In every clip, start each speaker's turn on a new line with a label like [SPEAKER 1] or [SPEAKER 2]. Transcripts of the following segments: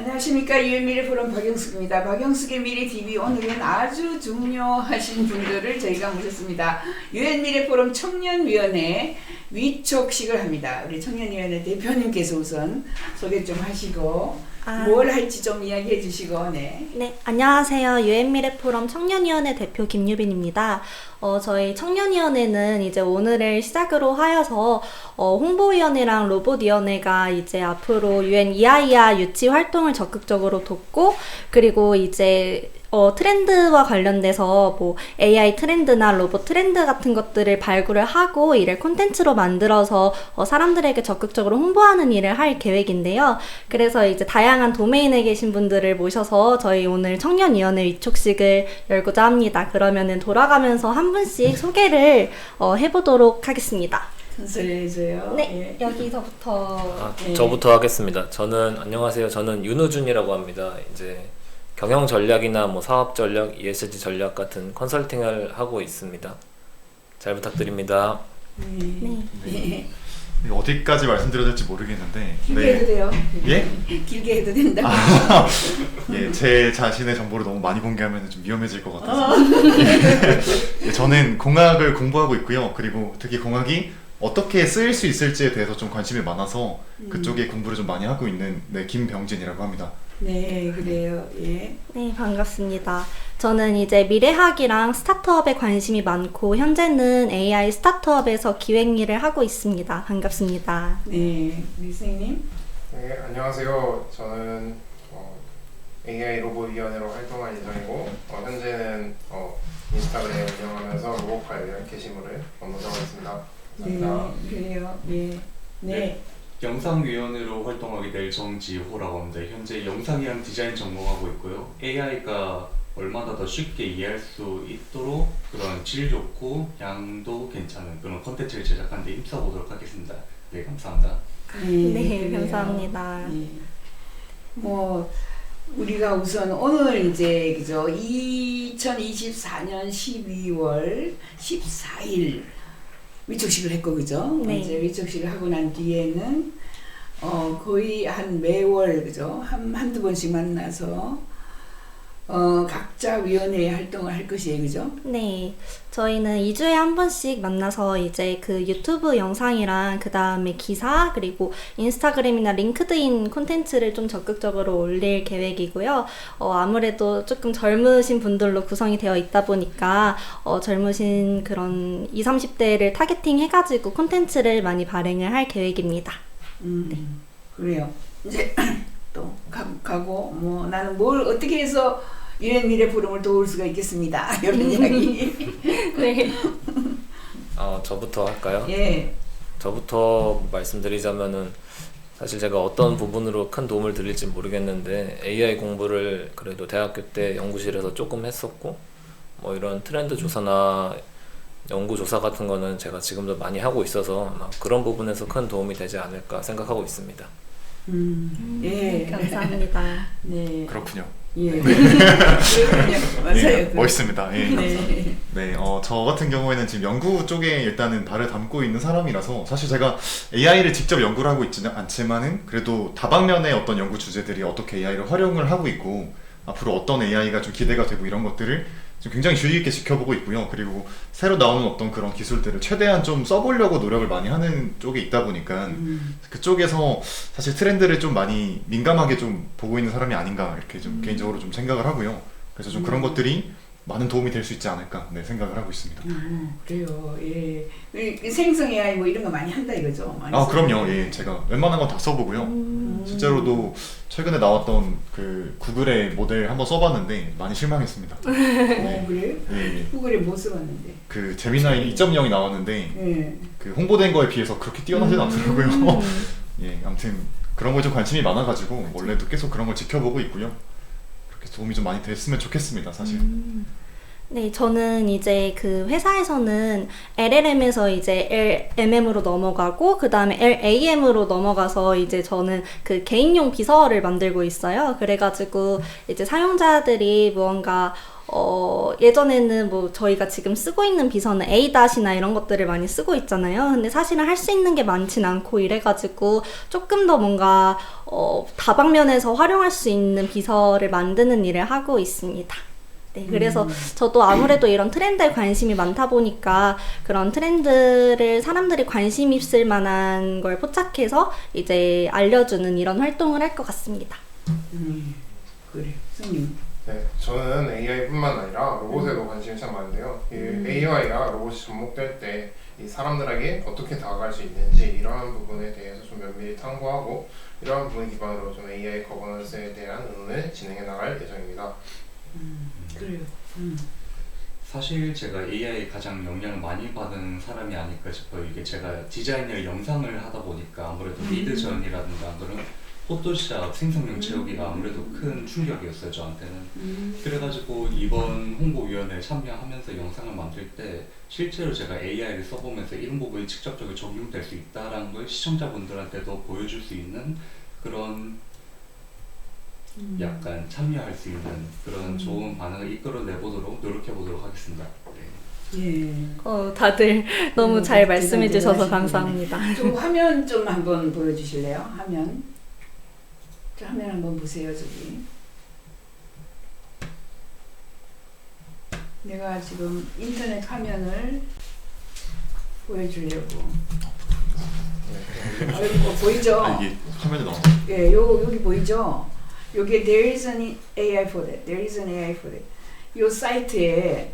[SPEAKER 1] 안녕하십니까 유엔미래 포럼 박영숙입니다. 박영숙의 미래 TV 오늘은 아주 중요하신 분들을 저희가 모셨습니다. 유엔미래 포럼 청년위원회 위촉식을 합니다. 우리 청년위원회 대표님께서 우선 소개 좀 하시고
[SPEAKER 2] 아.
[SPEAKER 1] 뭘 할지 좀 이야기해 주시고 네.
[SPEAKER 2] 네, 안녕하세요. 유엔미래 포럼 청년위원회 대표 김유빈입니다. 어, 저희 청년위원회는 이제 오늘을 시작으로 하여서 어, 홍보위원회랑 로봇위원회가 이제 앞으로 유엔 이아이아 유치 활동을 적극적으로 돕고 그리고 이제 어, 트렌드와 관련돼서 뭐 AI 트렌드나 로봇 트렌드 같은 것들을 발굴을 하고 이를 콘텐츠로 만들어서 어, 사람들에게 적극적으로 홍보하는 일을 할 계획인데요. 그래서 이제 다양한 도메인에 계신 분들을 모셔서 저희 오늘 청년위원회 위촉식을 열고자 합니다. 그러면은 돌아가면서 한 분씩 소개를 어, 해보도록 하겠습니다.
[SPEAKER 1] 순서를 해줘요.
[SPEAKER 2] 네,
[SPEAKER 1] 예.
[SPEAKER 2] 여기서부터
[SPEAKER 3] 아,
[SPEAKER 1] 네.
[SPEAKER 3] 저부터 하겠습니다. 저는 안녕하세요. 저는 윤우준이라고 합니다. 이제 경영 전략이나 뭐 사업 전략, ESG 전략 같은 컨설팅을 하고 있습니다. 잘 부탁드립니다.
[SPEAKER 1] 네.
[SPEAKER 2] 네.
[SPEAKER 1] 네.
[SPEAKER 4] 어디까지 말씀드려야 될지 모르겠는데
[SPEAKER 1] 길게 해도 돼요.
[SPEAKER 4] 예?
[SPEAKER 1] 길게 해도 된다.
[SPEAKER 4] 예, 제 자신의 정보를 너무 많이 공개하면 좀 위험해질 것
[SPEAKER 1] 어.
[SPEAKER 4] 같아서 예, 저는 공학을 공부하고 있고요 그리고 특히 공학이 어떻게 쓰일 수 있을지에 대해서 좀 관심이 많아서
[SPEAKER 1] 음.
[SPEAKER 4] 그쪽에 공부를 좀 많이 하고 있는 네, 김병진이라고 합니다
[SPEAKER 1] 네, 그래요. 예.
[SPEAKER 2] 네, 반갑습니다. 저는 이제 미래학이랑 스타트업에 관심이 많고 현재는 AI 스타트업에서 기획 일을 하고 있습니다. 반갑습니다.
[SPEAKER 1] 네, 우리 선생님.
[SPEAKER 5] 네, 안녕하세요. 저는 어, AI 로봇위원회로 활동할 예정이고 어, 현재는 어, 인스타그램 운영하면서 로봇 관련 게시물을 업로드하고 있습니다. 감사합니다.
[SPEAKER 1] 네, 그래요. 예. 네.
[SPEAKER 6] 네. 영상위원으로 활동하게 될 정지호라고 합니다. 현재 영상이랑 디자인 전공하고 있고요. AI가 얼마나 더 쉽게 이해할 수 있도록 그런 질 좋고 양도 괜찮은 그런 컨텐츠를 제작하는 데 힘써보도록 하겠습니다. 네, 감사합니다.
[SPEAKER 2] 네,
[SPEAKER 1] 그래요.
[SPEAKER 2] 감사합니다.
[SPEAKER 1] 예. 뭐 우리가 우선 오늘 이제 그죠 2024년 12월 14일 위촉식을 했고 그죠?
[SPEAKER 2] 네.
[SPEAKER 1] 이제 위촉식을 하고 난 뒤에는 어 거의 한 매월 그죠? 한 한두 번씩 만나서 어 각자 위원회 활동을 할 것이에요. 그죠?
[SPEAKER 2] 네, 저희는 2주에 한 번씩 만나서 이제 그 유튜브 영상이랑 그 다음에 기사 그리고 인스타그램이나 링크드인 콘텐츠를 좀 적극적으로 올릴 계획이고요. 어, 아무래도 조금 젊으신 분들로 구성이 되어 있다 보니까 어, 젊으신 그런 20, 30대를 타겟팅 해가지고 콘텐츠를 많이 발행을 할 계획입니다.
[SPEAKER 1] 음, 그래요. 이제 또 가, 가고 뭐 나는 뭘 어떻게 해서 유엔 미래 포럼을 도울 수가 있겠습니다. 이런 이야기.
[SPEAKER 2] 네.
[SPEAKER 3] 어, 저부터 할까요?
[SPEAKER 1] 예.
[SPEAKER 3] 저부터 말씀드리자면은 사실 제가 어떤 부분으로 큰 도움을 드릴지 모르겠는데 AI 공부를 그래도 대학교 때 연구실에서 조금 했었고 뭐 이런 트렌드 조사나 연구 조사 같은 거는 제가 지금도 많이 하고 있어서 그런 부분에서 큰 도움이 되지 않을까 생각하고 있습니다.
[SPEAKER 1] 음, 예.
[SPEAKER 2] 감사합니다.
[SPEAKER 1] 네.
[SPEAKER 4] 그렇군요
[SPEAKER 1] 예. 그렇군요. 맞아요.
[SPEAKER 4] 네, 멋있습니다 예.
[SPEAKER 1] 네.
[SPEAKER 4] 네, 어, 저 같은 경우에는 지금 연구 쪽에 일단은 발을 담고 있는 사람이라서 사실 제가 AI를 직접 연구를 하고 있지는 않지만은 그래도 다방면의 어떤 연구 주제들이 어떻게 AI를 활용을 하고 있고 앞으로 어떤 AI가 좀 기대가 되고 이런 것들을 좀 굉장히 주의 있게 지켜보고 있고요. 그리고 새로 나오는 어떤 그런 기술들을 최대한 좀 써보려고 노력을 많이 하는 쪽에 있다 보니까
[SPEAKER 1] 음,
[SPEAKER 4] 그쪽에서 사실 트렌드를 좀 많이 민감하게 좀 보고 있는 사람이 아닌가 이렇게 좀 개인적으로 좀 생각을 하고요. 그래서 좀 그런 것들이 많은 도움이 될 수 있지 않을까 네, 생각을 하고 있습니다.
[SPEAKER 1] 음, 그래요. 예. 이 생성 AI 뭐 이런 거 많이 한다 이거죠. 많이
[SPEAKER 4] 아
[SPEAKER 1] 써요.
[SPEAKER 4] 그럼요. 예, 제가 웬만한 건 다 써보고요.
[SPEAKER 1] 음.
[SPEAKER 4] 실제로도 최근에 나왔던 그 구글의 모델 한번 써봤는데 많이 실망했습니다.
[SPEAKER 1] 어, 그래요?
[SPEAKER 4] 예, 예.
[SPEAKER 1] 구글에 못 써봤는데.
[SPEAKER 4] 그 제미나이 2.0이 나왔는데
[SPEAKER 1] 예.
[SPEAKER 4] 그 홍보된 거에 비해서 그렇게 뛰어나진 않더라고요.
[SPEAKER 2] 음.
[SPEAKER 4] 예, 아무튼 그런 거에 좀 관심이 많아가지고 원래도 계속 그런 걸 지켜보고 있고요. 그렇게 도움이 좀 많이 됐으면 좋겠습니다, 사실.
[SPEAKER 2] 음. 네, 저는 이제 그 회사에서는 LLM에서 이제 LMM으로 넘어가고 그 다음에 LAM으로 넘어가서 이제 저는 그 개인용 비서를 만들고 있어요. 그래가지고 이제 사용자들이 무언가 어, 예전에는 뭐 저희가 지금 쓰고 있는 비서는 A-이나 이런 것들을 많이 쓰고 있잖아요. 근데 사실은 할 수 있는 게 많진 않고 이래가지고 조금 더 뭔가 어, 다방면에서 활용할 수 있는 비서를 만드는 일을 하고 있습니다. 네, 그래서 저도 아무래도 이런 트렌드에 관심이 많다 보니까 그런 트렌드를 사람들이 관심 있을 만한 걸 포착해서 이제 알려주는 이런 활동을 할 것 같습니다.
[SPEAKER 1] 음, 그래. 승님.
[SPEAKER 5] 네, 저는 AI뿐만 아니라 로봇에도 관심이 참 많은데요. 이 AI가 로봇이 접목될 때이 사람들에게 어떻게 다가갈 수 있는지 이러한 부분에 대해서 좀 면밀히 탐구하고 이러한 부분 기반으로 좀 AI 거버넌스에 대한 의논을 진행해 나갈 예정입니다.
[SPEAKER 1] 그래요. 음.
[SPEAKER 6] 사실 제가 AI에 가장 영향을 많이 받은 사람이 아닐까 싶어요. 이게 제가 디자인을 영상을 하다 보니까 아무래도 미드전이라든가 그런 포토샵 생성형 채우기가 아무래도 큰 충격이었어요 저한테는. 그래가지고 이번 홍보위원회에 참여하면서 영상을 만들 때 실제로 제가 AI를 써보면서 이런 부분이 직접적으로 적용될 수 있다라는 걸 시청자분들한테도 보여줄 수 있는 그런 약간 참여할 수 있는 그런 좋은 반응을 이끌어내 보도록 노력해 보도록 하겠습니다. 네.
[SPEAKER 1] 예.
[SPEAKER 2] 어, 다들 너무
[SPEAKER 1] 음,
[SPEAKER 2] 잘 말씀해
[SPEAKER 1] 대단히
[SPEAKER 2] 주셔서. 감사합니다.
[SPEAKER 1] 좀 화면 좀 한번 보여주실래요? 화면. 저 화면 한번 보세요 저기. 내가 지금 인터넷 화면을 보여주려고. 아, 뭐 보이죠?
[SPEAKER 4] 아, 이게 화면에 나와.
[SPEAKER 1] 예, 요 여기 보이죠? 여기 there is an AI for that. There is an AI for that. 요 사이트에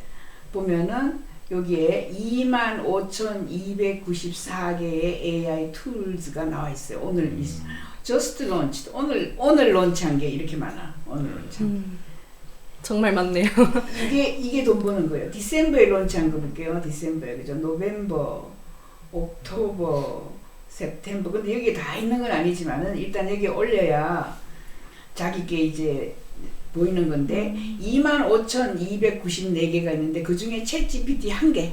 [SPEAKER 1] 보면은 여기에 25,294개의 AI tools가 나와 있어요. 오늘 있- just launched. 오늘 오늘 론치한 게 이렇게 많아. 오늘 론치한.
[SPEAKER 2] 음, 정말 많네요.
[SPEAKER 1] 이게 이게 돈 버는 거예요. 디셈버에 론치한 거 볼게요. 디셈버에 그죠? 노벰버, 옥토버, september. 근데 여기 다 있는 건 아니지만은 일단 여기 올려야 자기게 이제 보이는 건데 25,294개가 있는데 그 중에 챗 GPT 한 개,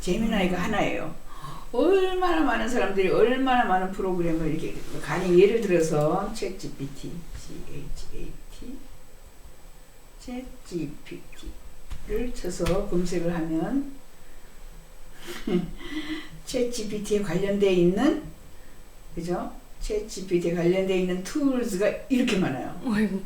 [SPEAKER 1] 제미나이가 하나예요. 얼마나 많은 사람들이 얼마나 많은 프로그램을 이렇게 가령 예를 들어서 챗 GPT, C-H-A-T, 챗 GPT를 쳐서 검색을 하면 챗 GPT에 관련되어 있는 그죠? 챗 GPT에 관련되어 있는 툴스가 이렇게 많아요.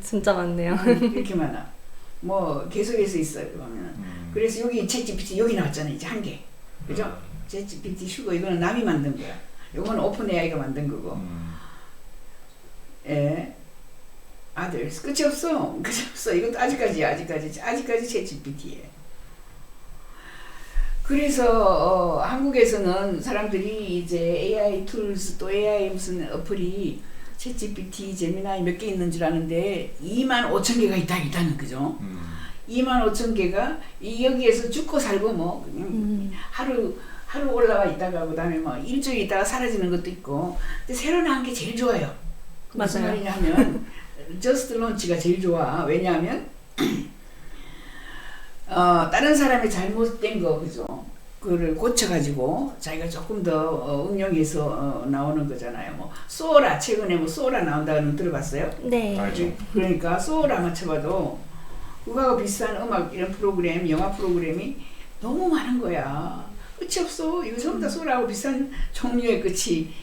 [SPEAKER 2] 진짜 많네요.
[SPEAKER 1] 이렇게 많아. 뭐 계속해서 있어요. 보면.
[SPEAKER 4] 음.
[SPEAKER 1] 그래서 여기 챗 GPT 여기 나왔잖아요. 이제 한 개. 그죠? 챗 GPT 슈거 이거는 남이 만든 거야. 요건 오픈 AI가 만든 거고.
[SPEAKER 4] 음.
[SPEAKER 1] 예. others 끝이 없어. 끝이 없어. 이것도 아직까지 아직까지 아직까지 챗 GPT에. 그래서 어, 한국에서는 사람들이 이제 AI 툴스 또 AI 무슨 어플이 챗 GPT, 제미나이 몇 개 있는 줄 아는데 2만 5천 개가 있다 있다는 거죠.
[SPEAKER 4] 음.
[SPEAKER 1] 2만 5천 개가 이 여기에서 죽고 살고 뭐 그냥
[SPEAKER 2] 음,
[SPEAKER 1] 하루 하루 올라와 있다가 그다음에 뭐 일주일 있다가 사라지는 것도 있고 근데 새로 나온 게 제일 좋아요. 무슨
[SPEAKER 2] 맞아요.
[SPEAKER 1] 말이냐면 저스트 론치가 제일 좋아. 왜냐하면 어, 다른 사람이 잘못된 거 그죠? 그를 고쳐가지고 자기가 조금 더 어, 응용해서 어, 나오는 거잖아요. 뭐 소라 최근에 뭐 소라 나온다는 거 들어봤어요?
[SPEAKER 2] 네.
[SPEAKER 4] 알죠.
[SPEAKER 1] 그러니까 소라 맞춰봐도 그거하고 비슷한 음악 이런 프로그램, 영화 프로그램이 너무 많은 거야. 끝이 없어. 이거 전부 다 소라하고 비슷한 종류의 끝이.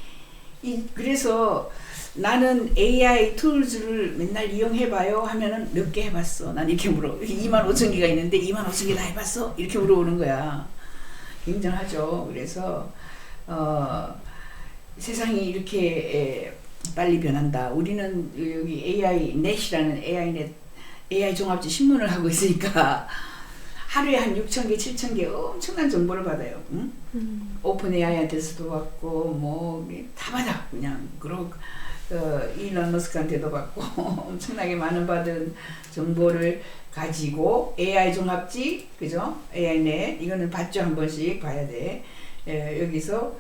[SPEAKER 1] 이 그래서 나는 AI 툴즈를 맨날 이용해봐요 하면은 몇 개 해봤어. 난 이렇게 물어. 2만 5천 개가 있는데 2만 5천 개 다 해봤어? 이렇게 물어보는 거야. 굉장하죠. 그래서 어, 세상이 이렇게 에, 빨리 변한다. 우리는 여기 AI 넷이라는 AI 넷 AI 종합지 신문을 하고 있으니까 하루에 한 6천 개, 7천 개 엄청난 정보를 받아요. 응?
[SPEAKER 2] 음,
[SPEAKER 1] 오픈 AI한테서도 받고 뭐 다 받아 그냥 그리고 어, 일론 머스크한테도 받고 엄청나게 많은 받은 정보를 가지고 AI 종합지 그죠? AI넷 이거는 봤죠 한 번씩 봐야 돼. 예, 여기서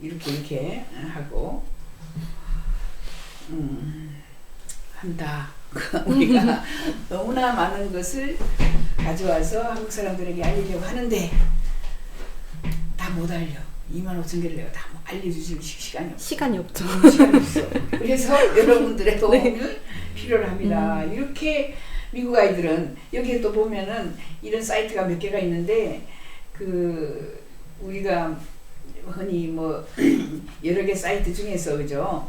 [SPEAKER 1] 이렇게 이렇게 하고 음, 한다. 우리가 너무나 많은 것을 가져와서 한국 사람들에게 알리려고 하는데 다 못 알려. 2만 5천 개를 내가 다뭐 알려주실 시- 시간이 없어.
[SPEAKER 2] 시간이 없죠.
[SPEAKER 1] 시간이 없어. 그래서 여러분들의 도움을 필요로 합니다. 이렇게 미국 아이들은 여기에 또 보면은 이런 사이트가 몇 개가 있는데 그 우리가 흔히 뭐 여러 개 사이트 중에서 그죠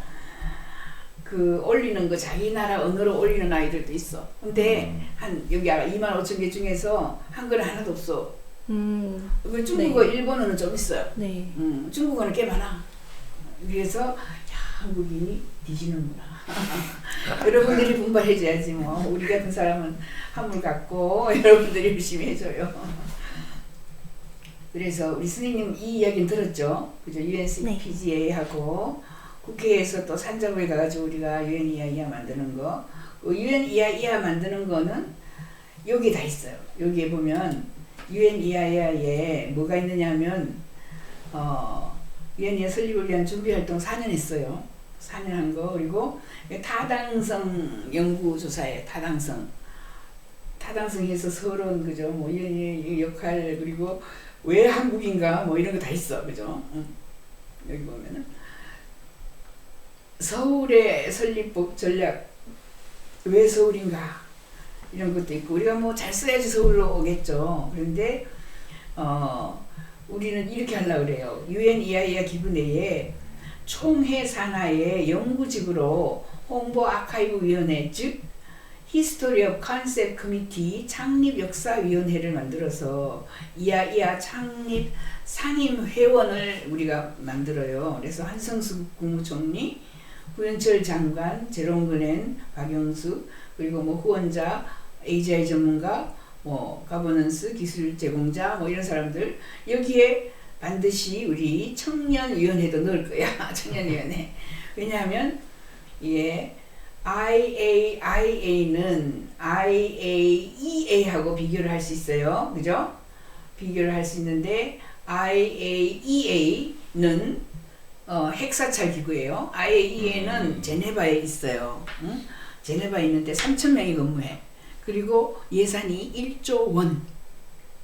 [SPEAKER 1] 그 올리는 거 자기 나라 언어로 올리는 아이들도 있어 근데 한 여기 2만 5천 개 중에서 한글 하나도 없어
[SPEAKER 2] 음,
[SPEAKER 1] 그 중국어 일본어는 좀 있어요
[SPEAKER 2] 네.
[SPEAKER 1] 음, 중국어는 꽤 많아. 그래서 야, 한국인이 뒤지는구나. 여러분들이 분발해줘야지 뭐. 우리 같은 사람은 한물 갖고 여러분들이 열심히 해줘요. 그래서 우리 선생님 이 이야기는 들었죠? 그죠? UNCPGA하고 국회에서 또 산자부에 가가지고 우리가 UN 이하이하 만드는 거. 그 UN 이하이하 만드는 거는 여기 다 있어요. 여기에 보면 UN 이하이하에 뭐가 있느냐면 어, 유엔이 설립을 위한 준비 활동 4년 했어요. 4년 한 거. 그리고 타당성 연구 조사에 타당성. 타당성에서 서론 그죠? 뭐 유엔의 역할 그리고 왜 한국인가 뭐 이런 거 다 있어. 그죠? 응. 여기 보면은 서울의 설립법 전략 왜 서울인가 이런 것도 있고 우리가 뭐 잘 써야지 서울로 오겠죠. 그런데 어 우리는 이렇게 하려고 그래요. 유엔 이하이하 기부 내에 총회 산하의 연구직으로 홍보 아카이브 위원회 즉 히스토리 업 컨셉 커미티 창립 역사 위원회를 만들어서 이하이하 창립 상임 회원을 우리가 만들어요. 그래서 한성수 국무총리, 구현철 장관, 제롬 그랜, 박영수 그리고 뭐 후원자, AGI 전문가, 뭐 가버넌스 기술 제공자 뭐 이런 사람들. 여기에 반드시 우리 청년위원회도 넣을 거야 청년위원회. 왜냐하면 이게 IAIA는 IAEA하고 비교를 할 수 있어요. 그죠? 비교를 할 수 있는데 IAEA는 어, 핵사찰 기구예요 IAEA는 제네바에 있어요 응? 제네바에 있는데 3천 명이 근무해 그리고 예산이 1조 원.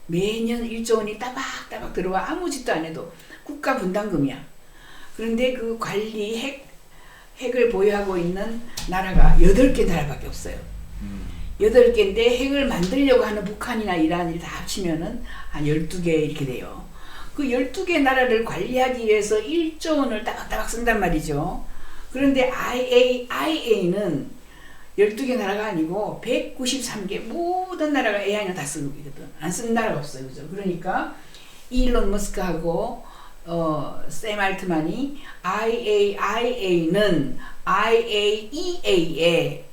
[SPEAKER 1] 매년 1조 원이 따박따박 들어와 아무 짓도 안 해도 국가 분담금이야. 그런데 그 관리 핵, 핵을 보유하고 있는 나라가 8개 나라밖에 없어요.
[SPEAKER 4] 음.
[SPEAKER 1] 8개인데 핵을 만들려고 하는 북한이나 이란이 다 합치면은 한 12개 이렇게 돼요. 그 12개 나라를 관리하기 위해서 1조 원을 따박따박 쓴단 말이죠. 그런데 IAIA는 12개 나라가 아니고 193개 모든 나라가 AI는 다 쓰고 있거든. 안 쓰는 나라가 없어요. 그죠? 그러니까 일론 머스크하고 어, 샘 알트만이 IAIA는 IAEA에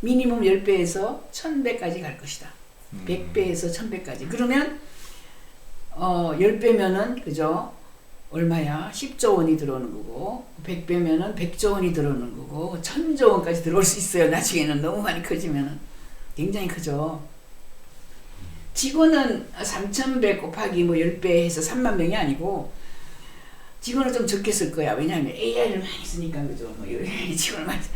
[SPEAKER 1] 미니멈 10배에서 1000배까지 갈 것이다. 100배에서 1000배까지. 그러면 어, 10배면은 그죠? 얼마야? 10조 원이 들어오는 거고 100배면은 100조 원이 들어오는 거고 1000조 원까지 들어올 수 있어요. 나중에는 너무 많이 커지면은 굉장히 크죠. 직원은 3,100 곱하기 뭐 10배 해서 3만 명이 아니고 직원은 좀 적게 쓸 거야. 왜냐하면 AI를 많이 쓰니까 그죠. 뭐 직원을 많이. 쓰-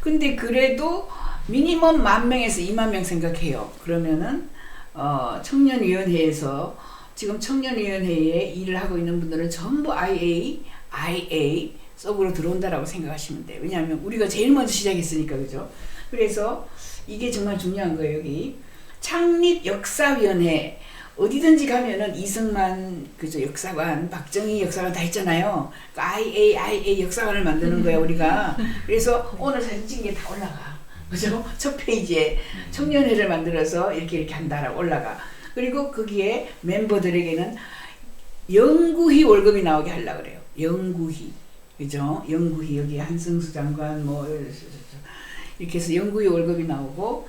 [SPEAKER 1] 근데 그래도 미니멈 만 명에서 2만 명 생각해요. 그러면은 어, 청년위원회에서 지금 청년위원회에 일을 하고 있는 분들은 전부 IA, IA 속으로 들어온다라고 생각하시면 돼요. 왜냐하면 우리가 제일 먼저 시작했으니까 그죠. 그래서 이게 정말 중요한 거예요. 여기 창립 역사위원회 어디든지 가면은 이승만 그죠 역사관, 박정희 역사관 다 있잖아요. 그 IAIA 역사관을 만드는 거야 우리가. 그래서 오늘 사진 찍은 게 다 올라가. 그죠? 첫 페이지에 청년회를 만들어서 이렇게 이렇게 한다라고 올라가. 그리고 거기에 멤버들에게는 영구히 월급이 나오게 하려고 그래요. 영구히. 그죠? 영구히 여기 한승수 장관 뭐 이렇게 해서 영구히 월급이 나오고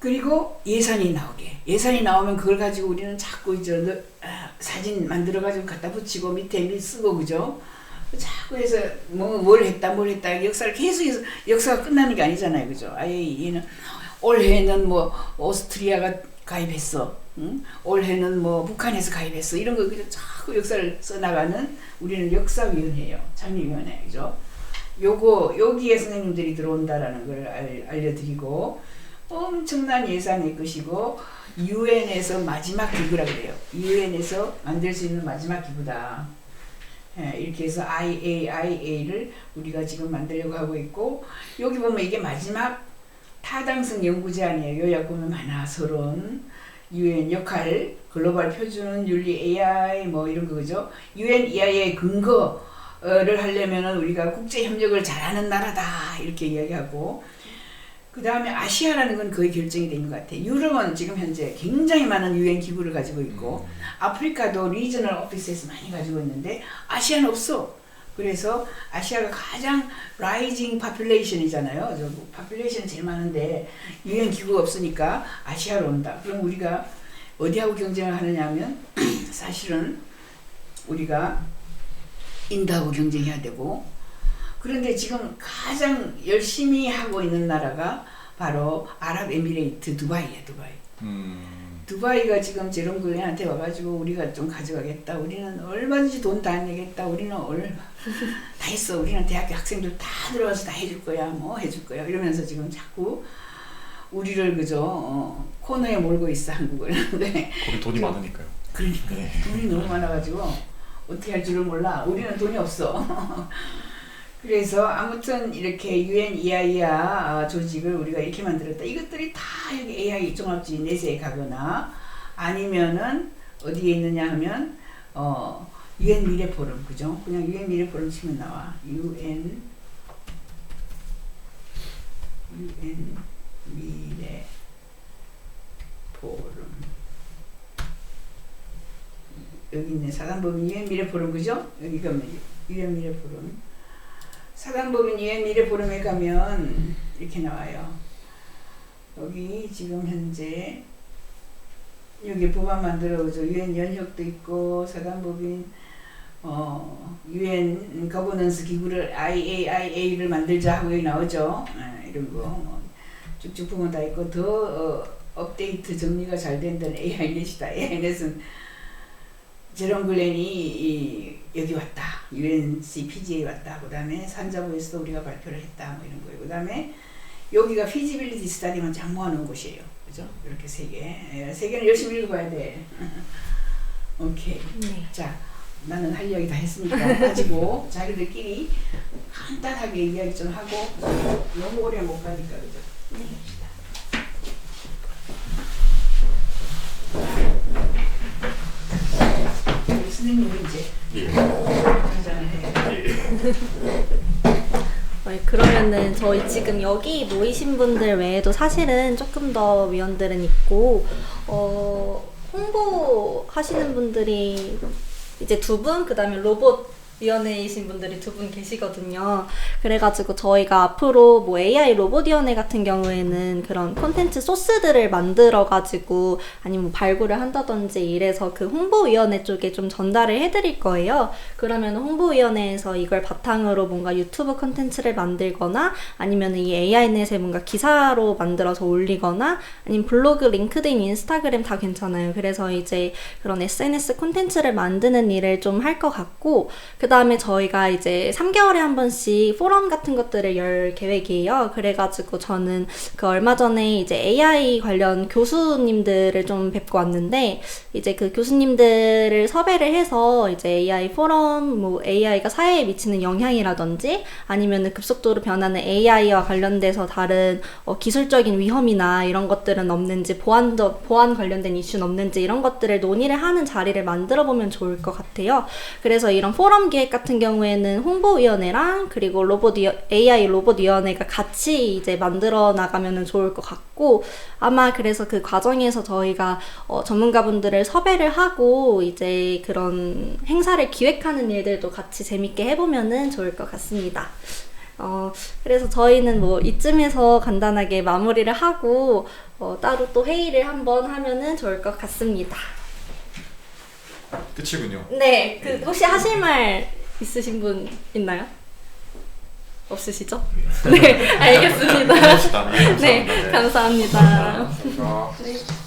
[SPEAKER 1] 그리고 예산이 나오게. 예산이 나오면 그걸 가지고 우리는 자꾸 이제 너- 아, 사진 만들어 가지고 갖다 붙이고 밑에 밑 쓰고 그죠? 자꾸 해서 뭐 뭘 했다 뭘 했다 역사를 계속해서 역사가 끝나는 게 아니잖아요, 그죠? 아예 얘는 올해는 뭐 오스트리아가 가입했어. 응? 올해는 뭐 북한에서 가입했어. 이런 거 그냥 자꾸 역사를 써나가는 우리는 역사위원회예요. 창립위원회, 그죠? 요거 여기에 선생님들이 들어온다라는 걸 알, 알려드리고 엄청난 예산일 것이고 유엔에서 마지막 기구라 그래요. 유엔에서 만들 수 있는 마지막 기구다. 예, 이렇게 해서 IAIA를 우리가 지금 만들려고 하고 있고 여기 보면 이게 마지막 타당성 연구제 아니에요. 요약 보면 만화 서론, 유엔 역할, 글로벌 표준 윤리 AI 뭐 이런 거 그죠? 유엔 EI의 근거를 하려면은 우리가 국제 협력을 잘하는 나라다 이렇게 이야기하고 그 다음에 아시아라는 건 거의 결정이 된 것 같아요. 유럽은 지금 현재 굉장히 많은 유엔 기구를 가지고 있고 아프리카도 리저널 오피스에서 많이 가지고 있는데 아시아는 없어. 그래서 아시아가 가장 라이징 파퓰레이션이잖아요. 저 파퓰레이션 제일 많은데 유엔 기구가 없으니까 아시아로 온다. 그럼 우리가 어디하고 경쟁을 하느냐 하면 사실은 우리가 인도하고 경쟁해야 되고 그런데 지금 가장 열심히 하고 있는 나라가 바로 아랍에미레이트 두바이야 두바이.
[SPEAKER 4] 음,
[SPEAKER 1] 두바이가 지금 제롬 글렌한테 와가지고 우리가 좀 가져가겠다. 우리는 얼마든지 돈 다 내겠다. 우리는 얼마 다 했어. 우리는 대학교 학생들 다 들어와서 다 해줄 거야. 뭐 해줄 거야. 이러면서 지금 자꾸 우리를 그저 어, 코너에 몰고 있어 한국을. 네.
[SPEAKER 4] 거기 돈이 많으니까요.
[SPEAKER 1] 그러니까
[SPEAKER 4] 네.
[SPEAKER 1] 돈이 너무 많아가지고 어떻게 할 줄을 몰라. 우리는 돈이 없어. 그래서 아무튼 이렇게 UN EIA 조직을 우리가 이렇게 만들었다. 이것들이 다 여기 AI 종합주의 내세에 가거나 아니면은 어디에 있느냐 하면 어 UN 미래 포럼 그죠? 그냥 UN 미래 포럼 치면 나와. UN UN 미래 포럼 여기 있네 사단법인 유엔 미래 포럼 그죠? 여기가 유엔 미래 포럼 사단법인 유엔 미래 포럼에 가면 이렇게 나와요. 여기 지금 현재 여기 법안 만들어오죠. 유엔 연혁도 있고 사단법인 어 유엔 거버넌스 기구를 IAIA를 만들자 하고 여기 나오죠. 예, 이런 거 뭐, 쭉쭉 보면 다 있고 더 어, 업데이트 정리가 잘 된다는 AI넷이다. AI넷은 제롬 글렌이 이, 여기 왔다. UNCPGA 왔다. 그 다음에 산자부에서도 우리가 발표를 했다. 뭐 이런 거예요. 그 다음에 여기가 피지빌리티 스타디만 쫙 모아놓은 곳이에요. 그죠? 이렇게 세 개. 예, 세 개는 열심히 읽어봐야 돼. 오케이.
[SPEAKER 2] 네.
[SPEAKER 1] 자, 나는 할 이야기 다 했으니까 가지고 자기들끼리 간단하게 이야기 좀 하고 너무 오래 못 가니까 그죠? 네. 우리 선생님이 이제
[SPEAKER 6] 예.
[SPEAKER 1] 등장을 해요.
[SPEAKER 2] 어, 그러면은 저희 지금 여기 모이신 분들 외에도 사실은 조금 더 위원들은 있고 어, 홍보하시는 분들이 이제 두 분, 그 다음에 로봇 위원회이신 분들이 두 분 계시거든요. 그래가지고 저희가 앞으로 뭐 AI 로봇 위원회 같은 경우에는 그런 콘텐츠 소스들을 만들어가지고 아니면 뭐 발굴을 한다든지 이래서 그 홍보위원회 쪽에 좀 전달을 해드릴 거예요. 그러면 홍보위원회에서 이걸 바탕으로 뭔가 유튜브 콘텐츠를 만들거나 아니면 이 AI넷에 뭔가 기사로 만들어서 올리거나 아니면 블로그, 링크드인, 인스타그램 다 괜찮아요. 그래서 이제 그런 SNS 콘텐츠를 만드는 일을 좀 할 것 같고 그 다음에 저희가 이제 3개월에 한 번씩 포럼 같은 것들을 열 계획이에요. 그래가지고 저는 그 얼마 전에 이제 AI 관련 교수님들을 좀 뵙고 왔는데 이제 그 교수님들을 섭외를 해서 이제 AI 포럼, 뭐 AI가 사회에 미치는 영향이라든지 아니면은 급속도로 변하는 AI와 관련돼서 다른 어, 기술적인 위험이나 이런 것들은 없는지 보안도 보안 관련된 이슈는 없는지 이런 것들을 논의를 하는 자리를 만들어 보면 좋을 것 같아요. 그래서 이런 포럼 기획 같은 경우에는 홍보위원회랑 그리고 로봇 AI 로봇위원회가 같이 이제 만들어 나가면 좋을 것 같고 아마 그래서 그 과정에서 저희가 어, 전문가분들을 섭외를 하고 이제 그런 행사를 기획하는 일들도 같이 재밌게 해보면은 좋을 것 같습니다. 어, 그래서 저희는 뭐 이쯤에서 간단하게 마무리를 하고 어, 따로 또 회의를 한번 하면은 좋을 것 같습니다.
[SPEAKER 4] 끝이군요.
[SPEAKER 2] 네, 그 혹시 하실 말 있으신 분 있나요? 없으시죠? 네, 알겠습니다.
[SPEAKER 4] 합시다.
[SPEAKER 2] 네, 감사합니다.
[SPEAKER 5] 감사합니다.
[SPEAKER 1] 네.